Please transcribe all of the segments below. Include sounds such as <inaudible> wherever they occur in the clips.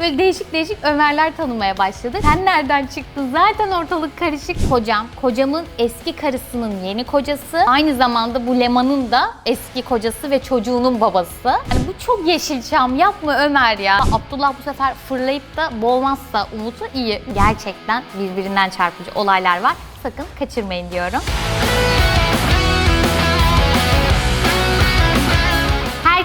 Böyle değişik değişik Ömerler tanımaya başladık. Sen nereden çıktın? Zaten ortalık karışık. Kocam, kocamın eski karısının yeni kocası. Aynı zamanda bu Leman'ın da eski kocası ve çocuğunun babası. Hani bu çok Yeşilçam. Yapma Ömer ya. Abdullah bu sefer fırlayıp da boğmazsa Umut'u iyi. Gerçekten birbirinden çarpıcı olaylar var. Sakın kaçırmayın diyorum.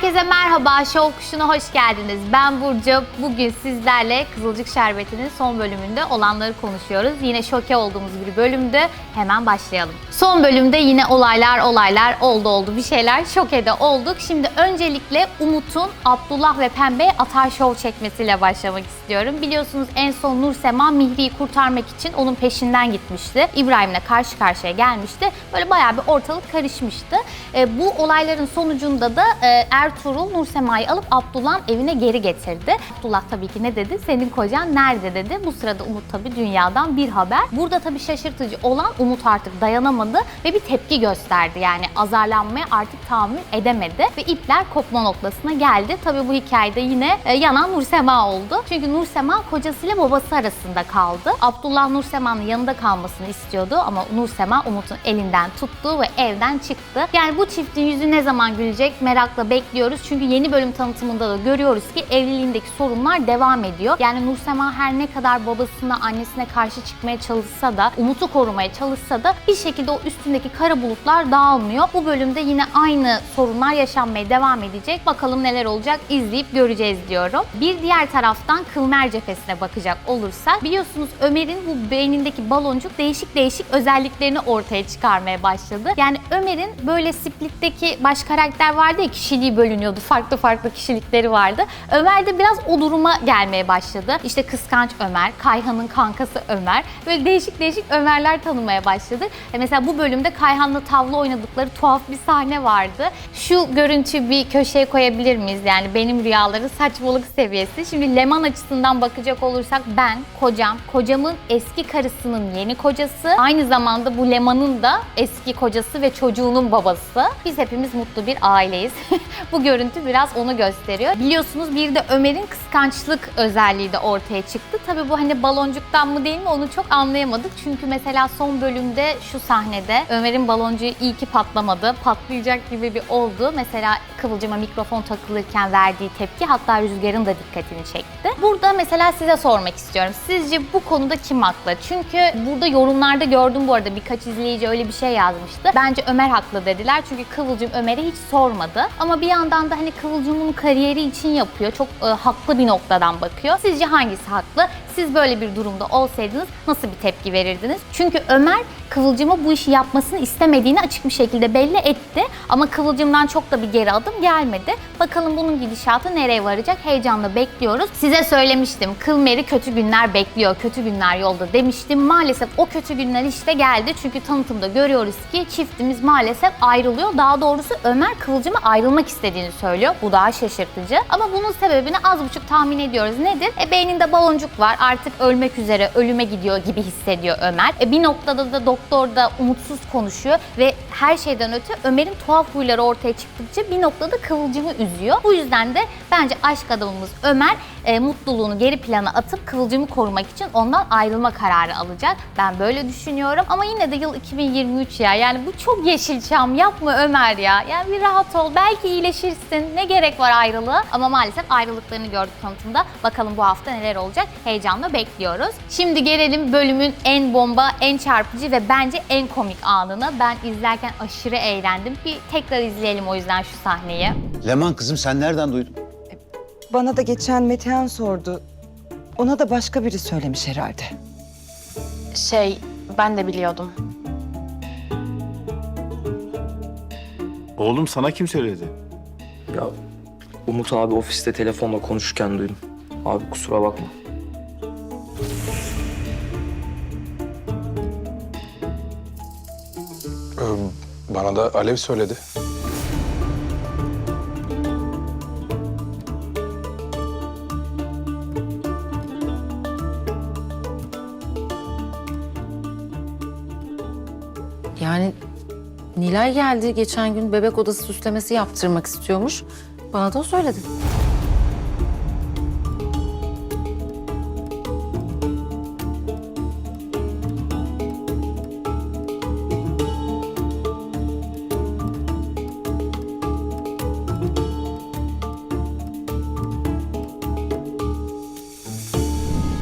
Herkese merhaba, Şov Kuşu'na hoş geldiniz. Ben Burcu. Bugün sizlerle Kızılcık Şerbeti'nin son bölümünde olanları konuşuyoruz. Yine şoke olduğumuz bir bölümdü. Hemen başlayalım. Son bölümde yine olaylar olaylar oldu oldu bir şeyler şokede olduk. Şimdi öncelikle Umut'un Abdullah ve Pembe atar şov çekmesiyle başlamak istiyorum. Biliyorsunuz en son Nur Sema Mihri'yi kurtarmak için onun peşinden gitmişti. İbrahim'le karşı karşıya gelmişti. Böyle bayağı bir ortalık karışmıştı. E, bu olayların sonucunda da e, Ertuğrul Nur Sema'yı alıp Abdullah'ın evine geri getirdi. Abdullah tabii ki ne dedi? Senin kocan nerede dedi. Bu sırada Umut tabii dünyadan bir haber. Burada tabii şaşırtıcı olan Umut artık dayanamadı ve bir tepki gösterdi. Yani azarlanmaya artık tahammül edemedi ve ipler kopma noktasına geldi. Tabii bu hikayede yine e, yanan Nur Sema oldu. Çünkü Nur Sema kocasıyla babası arasında kaldı. Abdullah Nur Sema'nın yanında kalmasını istiyordu ama Nur Sema Umut'un elinden tuttu ve evden çıktı. Yani bu çiftin yüzü ne zaman gülecek merakla bekliyoruz. Çünkü yeni bölüm tanıtımında da görüyoruz ki evliliğindeki sorunlar devam ediyor. Yani Nur Sema her ne kadar babasına, annesine karşı çıkmaya çalışsa da, Umut'u korumaya çalışsa da bir şekilde o üstündeki kara bulutlar dağılmıyor. Bu bölümde yine aynı sorunlar yaşanmaya devam edecek. Bakalım neler olacak izleyip göreceğiz diyorum. Bir diğer taraftan Kılmer cephesine bakacak olursak biliyorsunuz Ömer'in bu beynindeki baloncuk değişik değişik özelliklerini ortaya çıkarmaya başladı. Yani Ömer'in böyle Split'teki baş karakter vardı ya kişiliği bölünüyordu. Farklı farklı kişilikleri vardı. Ömer de biraz o duruma gelmeye başladı. İşte kıskanç Ömer, Kayhan'ın kankası Ömer. Böyle değişik değişik Ömerler tanımaya başladı. E mesela bu bölümde Kayhan'la tavla oynadıkları tuhaf bir sahne vardı. Şu görüntüyü bir köşeye koyabilir miyiz? Yani benim rüyaları saçmalık seviyesi. Şimdi Leman açısından bakacak olursak ben, kocam, kocamın eski karısının yeni kocası, aynı zamanda bu Leman'ın da eski kocası ve çocuğunun babası. Biz hepimiz mutlu bir aileyiz. <laughs> bu görüntü biraz onu gösteriyor. Biliyorsunuz bir de Ömer'in kıskançlık özelliği de ortaya çıktı. Tabii bu hani baloncuktan mı değil mi onu çok anlayamadık. Çünkü mesela son bölümde şu sahnede Ömer'in baloncuğu iyi ki patlamadı. Patlayacak gibi bir oldu. Mesela Kıvılcım'a mikrofon takılırken verdiği tepki hatta Rüzgar'ın da dikkatini çekti. Burada mesela size sormak istiyorum. Sizce bu konuda kim haklı? Çünkü burada yorumlarda gördüm bu arada birkaç izleyici öyle bir şey yazmıştı. Bence Ömer haklı dediler. Çünkü Kıvılcım Ömer'e hiç sormadı. Ama bir yandan da hani Kıvılcım'ın kariyeri için yapıyor. Çok e, haklı bir noktadan bakıyor. Sizce hangisi haklı? Siz böyle bir durumda olsaydınız nasıl bir tepki verirdiniz? Çünkü Ömer Kıvılcım'a bu işi yapmasını istemediğini açık bir şekilde belli etti. Ama Kıvılcım'dan çok da bir geri adım gelmedi. Bakalım bunun gidişatı nereye varacak? Heyecanla bekliyoruz. Size söylemiştim. Kılmer'i kötü günler bekliyor. Kötü günler yolda demiştim. Maalesef o kötü günler işte geldi. Çünkü tanıtımda görüyoruz ki çiftimiz maalesef ayrılıyor. Daha doğrusu Ömer Kıvılcım'a ayrılmak istediğini söylüyor. Bu daha şaşırtıcı. Ama bunun sebebini az buçuk tahmin ediyoruz. Nedir? E beyninde baloncuk var. Artık ölmek üzere, ölüme gidiyor gibi hissediyor Ömer. E bir noktada da doktor da umutsuz konuşuyor ve her şeyden öte Ömer'in tuhaf huyları ortaya çıktıkça bir noktada Kıvılcım'ı üzüyor. Bu yüzden de bence aşk adamımız Ömer e, mutluluğunu geri plana atıp Kıvılcım'ı korumak için ondan ayrılma kararı alacak. Ben böyle düşünüyorum ama yine de yıl 2023 ya. Yani bu çok yeşilçam. Yapma Ömer ya. Yani bir rahat ol. Belki iyileşirsin. Ne gerek var ayrılığa? Ama maalesef ayrılıklarını gördük tanıtımda. Bakalım bu hafta neler olacak? Heyecanla bekliyoruz. Şimdi gelelim bölümün en bomba, en çarpıcı ve bence en komik anına. Ben izlerken aşırı eğlendim. Bir tekrar izleyelim o yüzden şu sahneyi. Leman kızım sen nereden duydun? Bana da geçen Metehan sordu. Ona da başka biri söylemiş herhalde. Şey, ben de biliyordum. Oğlum sana kim söyledi? Ya Umut abi ofiste telefonla konuşurken duydum. Abi kusura bakma. Ee, Bana da Alev söyledi. Yani Nilay geldi geçen gün bebek odası süslemesi yaptırmak istiyormuş. Bana da o söyledi.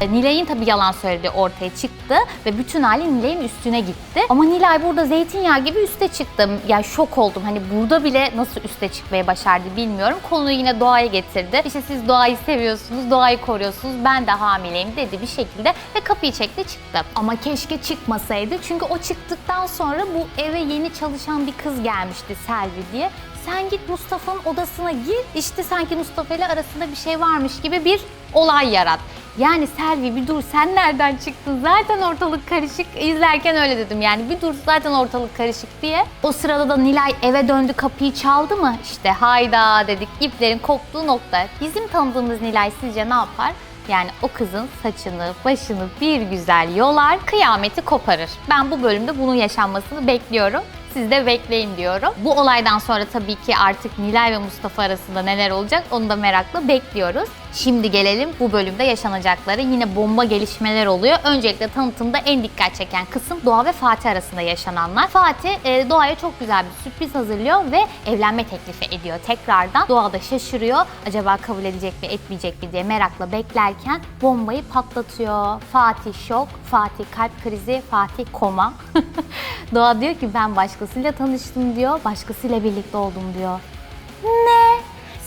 Nilay'ın tabii yalan söylediği ortaya çıktı ve bütün hali Nilay'ın üstüne gitti. Ama Nilay burada zeytinyağı gibi üste çıktı. Yani şok oldum. Hani burada bile nasıl üste çıkmayı başardı bilmiyorum. Konuyu yine doğaya getirdi. İşte siz doğayı seviyorsunuz, doğayı koruyorsunuz. Ben de hamileyim dedi bir şekilde ve kapıyı çekti çıktı. Ama keşke çıkmasaydı. Çünkü o çıktıktan sonra bu eve yeni çalışan bir kız gelmişti Selvi diye. Sen git Mustafa'nın odasına gir. İşte sanki Mustafa ile arasında bir şey varmış gibi bir olay yarat. Yani Selvi bir dur sen nereden çıktın? Zaten ortalık karışık. İzlerken öyle dedim yani bir dur zaten ortalık karışık diye. O sırada da Nilay eve döndü kapıyı çaldı mı? İşte hayda dedik iplerin koptuğu nokta. Bizim tanıdığımız Nilay sizce ne yapar? Yani o kızın saçını, başını bir güzel yolar, kıyameti koparır. Ben bu bölümde bunun yaşanmasını bekliyorum. Siz de bekleyin diyorum. Bu olaydan sonra tabii ki artık Nilay ve Mustafa arasında neler olacak onu da merakla bekliyoruz. Şimdi gelelim bu bölümde yaşanacakları. Yine bomba gelişmeler oluyor. Öncelikle tanıtımda en dikkat çeken kısım Doğa ve Fatih arasında yaşananlar. Fatih e, Doğa'ya çok güzel bir sürpriz hazırlıyor ve evlenme teklifi ediyor tekrardan. Doğa da şaşırıyor. Acaba kabul edecek mi etmeyecek mi diye merakla beklerken bombayı patlatıyor. Fatih şok, Fatih kalp krizi, Fatih koma. <laughs> Doğa diyor ki ben başkasıyla tanıştım diyor, başkasıyla birlikte oldum diyor.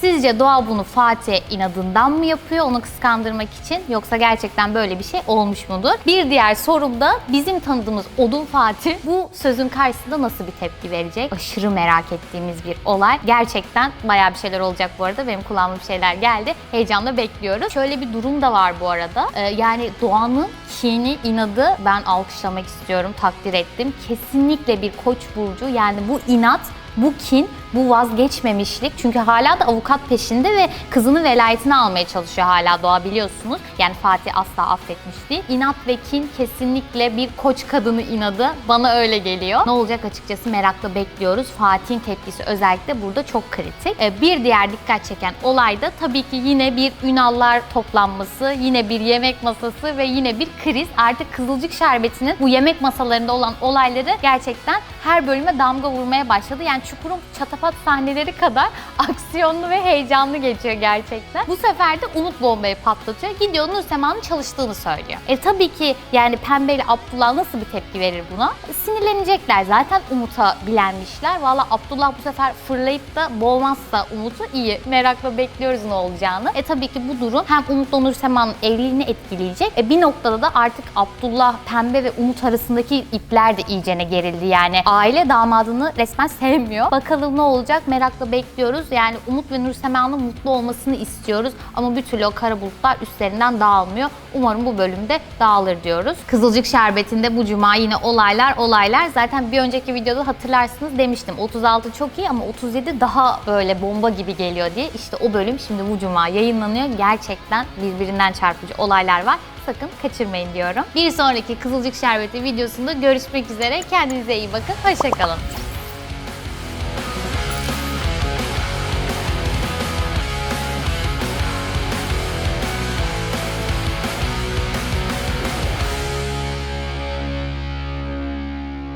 Sizce Doğa bunu Fatih'e inadından mı yapıyor onu kıskandırmak için yoksa gerçekten böyle bir şey olmuş mudur? Bir diğer sorum da bizim tanıdığımız Odun Fatih bu sözün karşısında nasıl bir tepki verecek? Aşırı merak ettiğimiz bir olay. Gerçekten bayağı bir şeyler olacak bu arada. Benim kulağıma bir şeyler geldi. Heyecanla bekliyoruz. Şöyle bir durum da var bu arada. Ee, yani Doğan'ın kini, inadı ben alkışlamak istiyorum, takdir ettim. Kesinlikle bir koç burcu. Yani bu inat bu kin, bu vazgeçmemişlik çünkü hala da avukat peşinde ve kızını velayetine almaya çalışıyor hala Doğa biliyorsunuz. Yani Fatih asla affetmiş değil. İnat ve kin kesinlikle bir koç kadını inadı. Bana öyle geliyor. Ne olacak açıkçası merakla bekliyoruz. Fatih'in tepkisi özellikle burada çok kritik. Ee, Bir diğer dikkat çeken olay da tabii ki yine bir ünallar toplanması, yine bir yemek masası ve yine bir kriz. Artık Kızılcık Şerbeti'nin bu yemek masalarında olan olayları gerçekten her bölüme damga vurmaya başladı. Yani Çukur'un çatapat sahneleri kadar <laughs> aksiyonlu ve heyecanlı geçiyor gerçekten. Bu sefer de Umut bombayı patlatıyor. Gidiyor Nur Sema'nın çalıştığını söylüyor. E tabii ki yani Pembe ile Abdullah nasıl bir tepki verir buna? Sinirlenecekler. Zaten Umut'a bilenmişler. Valla Abdullah bu sefer fırlayıp da boğmazsa Umut'u iyi. Merakla bekliyoruz ne olacağını. E tabii ki bu durum hem Umut'la Nur Sema'nın evliliğini etkileyecek. E bir noktada da artık Abdullah, Pembe ve Umut arasındaki ipler de iyicene gerildi. Yani aile damadını resmen sevmiyor. Bakalım ne olacak merakla bekliyoruz. Yani Umut ve Nur Sema'nın mutlu olmasını istiyoruz. Ama bir türlü o kara bulutlar üstlerinden dağılmıyor. Umarım bu bölümde dağılır diyoruz. Kızılcık Şerbeti'nde bu cuma yine olaylar olaylar. Zaten bir önceki videoda hatırlarsınız demiştim. 36 çok iyi ama 37 daha böyle bomba gibi geliyor diye. İşte o bölüm şimdi bu cuma yayınlanıyor. Gerçekten birbirinden çarpıcı olaylar var. Sakın kaçırmayın diyorum. Bir sonraki Kızılcık Şerbeti videosunda görüşmek üzere. Kendinize iyi bakın. Hoşçakalın.